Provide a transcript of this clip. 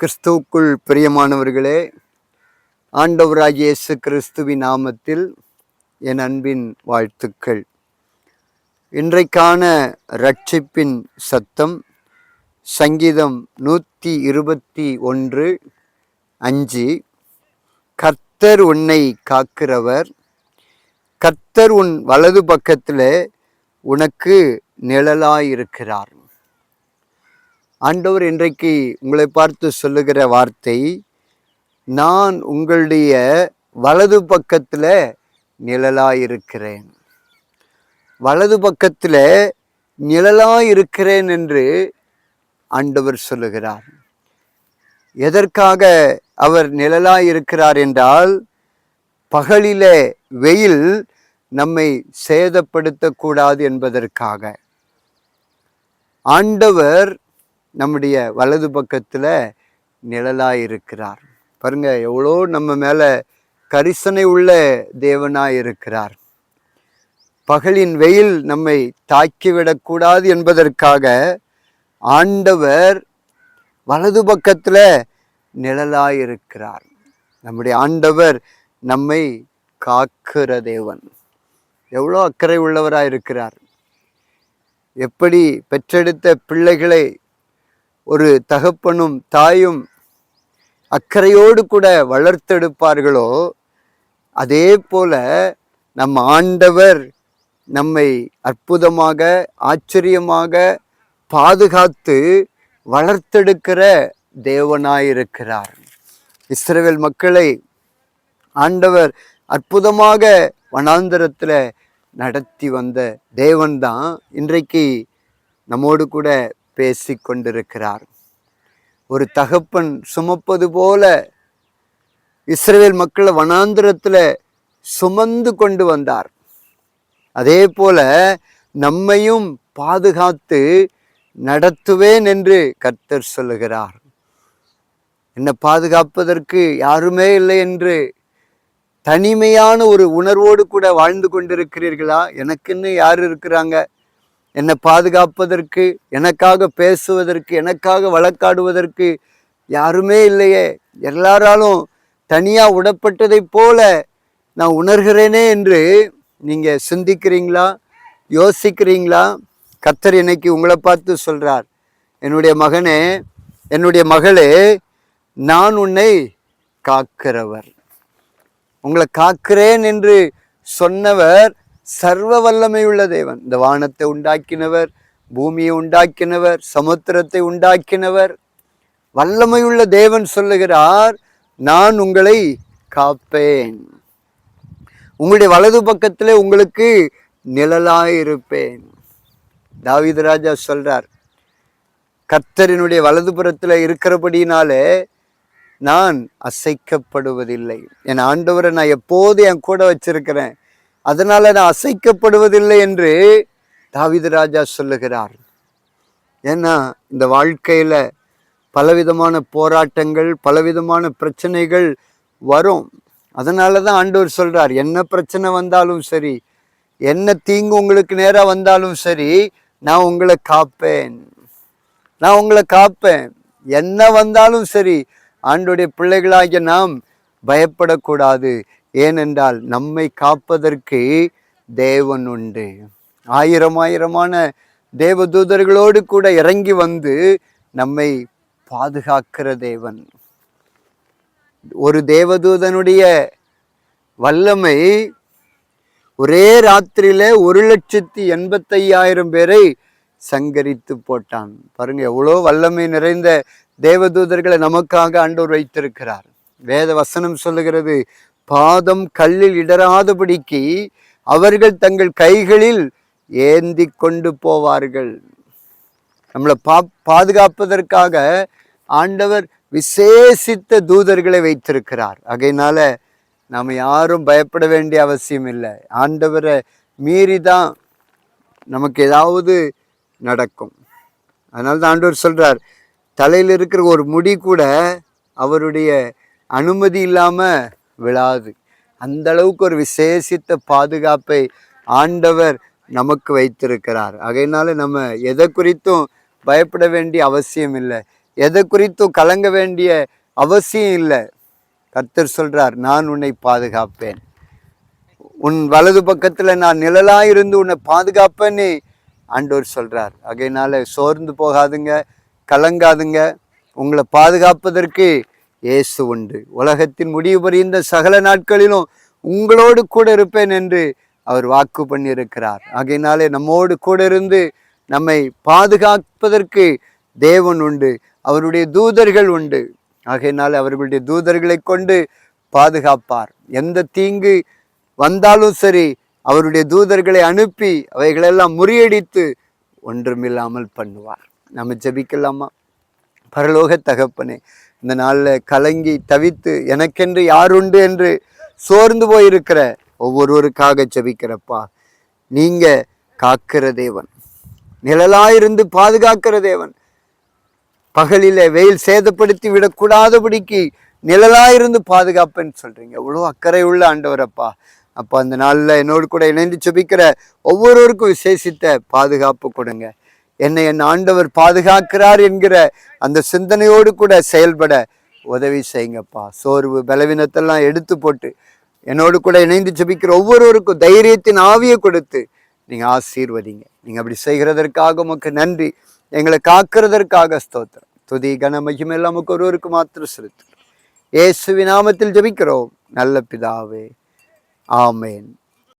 கிறிஸ்துவுக்குள் பிரியமானவர்களே ஆண்டவராகிய இயேசு கிறிஸ்துவின் நாமத்தில் என் அன்பின் வாழ்த்துக்கள். இன்றைக்கான ரட்சிப்பின் சத்தம் சங்கீதம் நூற்றி இருபத்தி ஒன்று அஞ்சு. கர்த்தர் உன்னை காக்கிறவர் கர்த்தர் உன் வலது பக்கத்தில் உனக்கு நிழலாயிருக்கிறார். ஆண்டவர் இன்றைக்கு உங்களை பார்த்து சொல்லுகிற வார்த்தை நான் உங்களுடைய வலது பக்கத்தில் நிழலாயிருக்கிறேன். வலது பக்கத்தில் நிழலாயிருக்கிறேன் என்று ஆண்டவர் சொல்லுகிறார். எதற்காக அவர் நிழலாயிருக்கிறார் என்றால் பகலிலே வெயில் நம்மை சேதப்படுத்தக்கூடாது என்பதற்காக. ஆண்டவர் நம்முடைய வலது பக்கத்தில் நிழலாக இருக்கிறார் பாருங்க எவ்வளோ நம்ம மேலே கரிசனை உள்ள தேவனாய் இருக்கிறார் பகலின் வெயில் நம்மை தாக்கிவிடக்கூடாது என்பதற்காக ஆண்டவர் வலது பக்கத்தில் நிழலாக இருக்கிறார் நம்முடைய ஆண்டவர் நம்மை காக்கிற தேவன். எவ்வளோ அக்கறை உள்ளவராக இருக்கிறார் எப்படி பெற்றெடுத்த பிள்ளைகளை ஒரு தகப்பனும் தாயும் அக்கறையோடு கூட வளர்த்தெடுப்பார்களோ அதே போல நம் ஆண்டவர் நம்மை அற்புதமாக ஆச்சரியமாக பாதுகாத்து வளர்த்தெடுக்கிற தேவனாயிருக்கிறார். இஸ்ரவேல் மக்களை ஆண்டவர் அற்புதமாக வனாந்தரத்தில் நடத்தி வந்த தேவன்தான். இன்றைக்கு நம்மோடு கூட பேசி கொண்டிருக்கிறார் ஒரு தகப்பன் சுமப்பது போல இஸ்ரேல் மக்களை வனாந்திரத்தில் சுமந்து கொண்டு வந்தார். அதே போல நம்மையும் பாதுகாத்து நடத்துவேன் என்று கர்த்தர் சொல்லுகிறார். என்னை பாதுகாப்பதற்கு யாருமே இல்லை என்று தனிமையான ஒரு உணர்வோடு கூட வாழ்ந்து கொண்டிருக்கிறீர்களா? எனக்குன்னு யார் இருக்கிறாங்க? என்னை பாதுகாப்பதற்கு எனக்காக பேசுவதற்கு எனக்காக வழக்காடுவதற்கு யாருமே இல்லையே. எல்லாராலும் தனியாக உடப்பட்டதைப் போல நான் உணர்கிறேனே என்று நீங்கள் சிந்திக்கிறீங்களா? யோசிக்கிறீங்களா? கத்தர் இன்னைக்கு உங்களை பார்த்து சொல்கிறார் என்னுடைய மகனே என்னுடைய மகளே நான் உன்னை காக்கிறவர். உங்களை காக்கிறேன் என்று சொன்னவர் சர்வ வல்லமையுள்ள தேவன். இந்த வானத்தை உண்டாக்கினவர் பூமியை உண்டாக்கினவர் சமுத்திரத்தை உண்டாக்கினவர். வல்லமையுள்ள தேவன் சொல்லுகிறார் நான் உங்களை காப்பேன். உங்களுடைய வலது பக்கத்திலே உங்களுக்கு நிழலாயிருப்பேன் தாவீது ராஜா சொல்றார் கர்த்தரினுடைய வலதுபுறத்தில் இருக்கிறபடினாலே நான் அசைக்கப்படுவதில்லை. என் ஆண்டவரை நான் எப்போது என் கூட வச்சிருக்கிறேன். அதனால நான் அசைக்கப்படுவதில்லை என்று தாவித ராஜா சொல்லுகிறார். ஏன்னா இந்த வாழ்க்கையில பலவிதமான போராட்டங்கள் பலவிதமான பிரச்சனைகள் வரும். அதனால தான் ஆண்டவர் சொல்கிறார் என்ன பிரச்சனை வந்தாலும் சரி என்ன தீங்கு உங்களுக்கு நேராக வந்தாலும் சரி நான் உங்களை காப்பேன். நான் உங்களை காப்பேன். என்ன வந்தாலும் சரி ஆண்டுடைய பிள்ளைகளாகிய நாம் பயப்படக்கூடாது. ஏனென்றால் நம்மை காப்பதற்கு தேவன் உண்டு. ஆயிரம் ஆயிரமான தேவதூதர்களோடு கூட இறங்கி வந்து நம்மை பாதுகாக்கிற தேவன். ஒரு தேவதூதனுடைய வல்லமை ஒரே ராத்திரியில ஒரு லட்சத்தி எண்பத்தையாயிரம் பேரை சங்கரித்து போட்டான். பாருங்க எவ்வளோ வல்லமை நிறைந்த தேவதூதர்களை நமக்காக ஆண்டோர் வைத்திருக்கிறார். வேத வசனம் சொல்லுகிறது பாதம் கல்லில் இடராதபடிக்கு அவர்கள் தங்கள் கைகளில் ஏந்தி கொண்டு போவார்கள். நம்மளை பா பாதுகாப்பதற்காக ஆண்டவர் விசேஷித்த தூதர்களை வைத்திருக்கிறார். ஆகையினால நாம் யாரும் பயப்பட வேண்டிய அவசியம் இல்லை. ஆண்டவரை மீறி தான் நமக்கு ஏதாவது நடக்கும். அதனால தான் ஆண்டவர் சொல்கிறார் தலையில் இருக்கிற ஒரு முடி கூட அவருடைய அனுமதி இல்லாமல் விழாது. அந்த அளவுக்கு ஒரு விசேஷித்த பாதுகாப்பை ஆண்டவர் நமக்கு வைத்திருக்கிறார். ஆகையினால நம்ம எதை குறித்தும் பயப்பட வேண்டிய அவசியம் இல்லை. எதை குறித்தும் கலங்க வேண்டிய அவசியம் இல்லை. கர்த்தர் சொல்றார் நான் உன்னை பாதுகாப்பேன். உன் வலது பக்கத்தில் நான் நிழலாக இருந்து உன்னை பாதுகாப்பேன்னு ஆண்டவர் சொல்றார். ஆகையினால சோர்ந்து போகாதுங்க கலங்காதுங்க. உங்களை பாதுகாப்பதற்கு இயேசு உண்டு. உலகத்தின் முடிவு பெறுகின்ற சகல நாட்களிலும் உங்களோடு கூட இருப்பேன் என்று அவர் வாக்கு பண்ணியிருக்கிறார். ஆகையினாலே நம்மோடு கூட இருந்து நம்மை பாதுகாப்பதற்கு தேவன் உண்டு. அவருடைய தூதர்கள் உண்டு. ஆகையினால் அவர்களுடைய தூதர்களை கொண்டு பாதுகாப்பார். எந்த தீங்கு வந்தாலும் சரி அவருடைய தூதர்களை அனுப்பி அவைகளெல்லாம் முறியடித்து ஒன்றுமில்லாமல் பண்ணுவார். நம்ம ஜெபிக்கலாமா? பரலோக தகப்பனே இந்த நாளில் கலங்கி தவித்து எனக்கென்று யாருண்டு? என்று சோர்ந்து போயிருக்கிற ஒவ்வொருவருக்காக ஜபிக்கிறப்பா. நீங்கள் காக்கிற தேவன். நிழலாயிருந்து பாதுகாக்கிற தேவன். பகலில வெயில் சேதப்படுத்தி விடக்கூடாதபடிக்கு நிழலாயிருந்து பாதுகாப்பேன்னு சொல்றீங்க. எவ்வளோ அக்கறை உள்ள ஆண்டவரப்பா. அப்போ அந்த நாளில் என்னோடு கூட இணைந்து செபிக்கிற ஒவ்வொருவருக்கும் விசேஷித்த பாதுகாப்பு கொடுங்க. என்னை என் ஆண்டவர் பாதுகாக்கிறார் என்கிற அந்த சிந்தனையோடு கூட செயல்பட உதவி செய்யுங்கப்பா. சோர்வு பலவீனத்தெல்லாம் எடுத்து போட்டு என்னோடு கூட இணைந்து ஜெபிக்கிற ஒவ்வொருவருக்கும் தைரியத்தின் ஆவியை கொடுத்து நீங்கள் ஆசீர்வதிங்க. நீங்கள் அப்படி செய்கிறதற்காக உமக்கு நன்றி. எங்களை காக்கிறதற்காக ஸ்தோத்திரம். துதி கன மகிமெல்லாம் உமக்கு ஒருவருக்கு மாத்திரம் செலுத்துகிறோம். இயேசுவி நாமத்தில் ஜெபிக்கிறோம். நல்ல பிதாவே. ஆமேன்.